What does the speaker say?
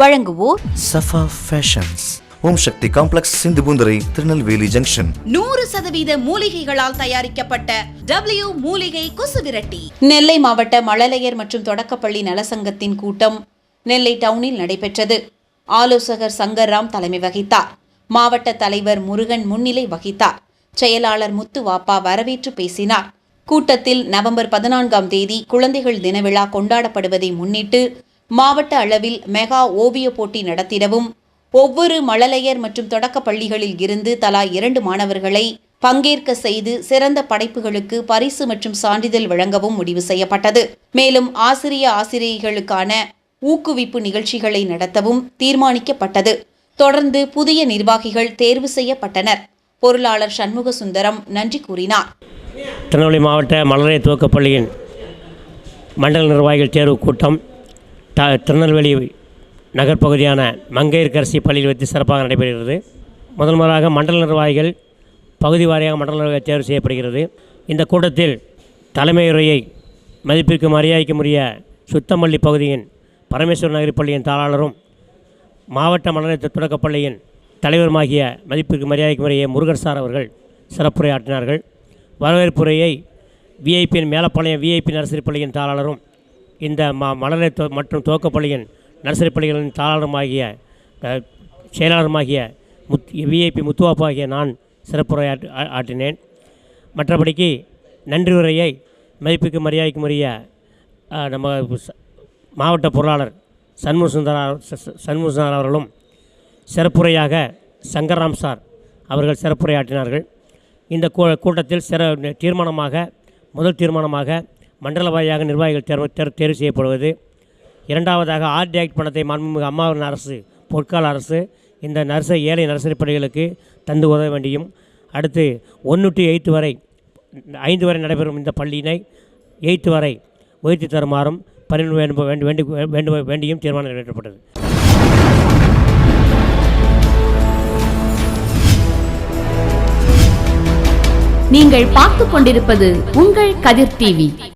வழங்குவோர் Safa fashions Om Shakti complex Sindhupoondurai Tirunelveli junction. நூறு சதவீத மூலிகைகளால் தயாரிக்கப்பட்ட டபிள்யூ மூலிகை கொசு விரட்டி. நெல்லை மாவட்ட மழலையர் மற்றும் தொடக்கப்பள்ளி நலசங்கத்தின் கூட்டம் நெல்லை டவுனில் நடைபெற்றது. ஆலோசகர் சங்கர்ராம் தலைமை வகித்தார். மாவட்ட தலைவர் முருகன் முன்னிலை வகித்தார். செயலாளர் முத்து வாப்பா வரவேற்று பேசினார். கூட்டத்தில் நவம்பர் பதினான்காம் தேதி குழந்தைகள் தின விழா கொண்டாடப்படுவதை முன்னிட்டு மாவட்ட அளவில் மெகா ஓவியப் போட்டி நடத்திடவும் ஒவ்வொரு மழலையர் மற்றும் தொடக்க பள்ளிகளில் இருந்து தலா இரண்டு மாணவர்களை பங்கேற்க செய்து சிறந்த படைப்புகளுக்கு பரிசு மற்றும் சான்றிதழ் வழங்கவும் முடிவு செய்யப்பட்டது. மேலும் ஆசிரிய ஆசிரியர்களுக்கான ஊக்குவிப்பு நிகழ்ச்சிகளை நடத்தவும் தீர்மானிக்கப்பட்டது. தொடர்ந்து புதிய நிர்வாகிகள் தேர்வு செய்யப்பட்டனர். பொருளாளர் சண்முக சுந்தரம் நன்றி கூறினார். திருநெல்வேலி மாவட்ட மலரை துவக்கப்பள்ளியின் மண்டல நிர்வாகிகள் தேர்வு கூட்டம் த திருநெல்வேலி நகர்ப்பகுதியான மங்கையர்கரசி பள்ளியில் வைத்து சிறப்பாக நடைபெறுகிறது. முதல் முறையாக மண்டல நிர்வாகிகள் பகுதி வாரியாக மண்டல நிர்வாகிகள் தேர்வு செய்யப்படுகிறது. இந்த கூட்டத்தில் தலைமையுரையை மதிப்பிற்கு மரியாதைக்குரிய சுத்தமல்லி பகுதியின் பரமேஸ்வர நகரி பள்ளியின் தாளாளரும் மாவட்ட மலரை தொடக்கப்பள்ளியின் தலைவருமாகிய மதிப்பிற்கு மரியாதைக்குரிய முருகன் சார் அவர்கள் சிறப்புரையாற்றினார்கள். வரவேற்புரையை விஐபியின் மேலப்பாளையம் விஐபி நர்சரி பள்ளியின் தாளாளரும் இந்த ம மலரை தோ மற்றும் துவக்கப்பள்ளியின் நர்சரி பள்ளிகளின் தாளாளருமாகிய செயலாளருமாகிய முத் விஐபி முத்துவாப்பா ஆகிய நான் சிறப்புரையாற்று ஆற்றினேன். மற்றபடிக்கு நன்றி உரையை மதிப்புக்கு மரியாதைக்கும் உரிய நம்ம ச- மாவட்ட பொருளாளர் சண்முக சுந்தரா ச- சண்முக சுந்தர் அவர்களும் சிறப்புரையாக சங்கர்ராம் சார் அவர்கள் சிறப்புரையாற்றினார்கள். இந்த கூ- கூட்டத்தில் சிற தீர்மானமாக முதல் தீர்மானமாக மண்டல வாரியாக நிர்வாகிகள் தேர்வு தேர் தேர்வு செய்யப்படுவது. இரண்டாவதாக ஆர்டி ஆக்ட் பணத்தை மாண்புமிகு அம்மாவின் அரசு பொற்கால அரசு இந்த நர்சரி ஏழை நர்சரி பள்ளிகளுக்கு தந்து உதவ வேண்டியும் அடுத்து ஒன்று டு எயித்து வரை ஐந்து வரை நடைபெறும் இந்த பள்ளியினை எயித்து வரை உயர்த்தி தருமாறும் பரிந்து வேண்டும் வேண்டி வேண்டி வேண்டும் வேண்டியும் தீர்மானம் நிறைவேற்றப்பட்டது. நீங்கள் பார்த்துக் கொண்டிருப்பது உங்கள் கதிர் டிவி.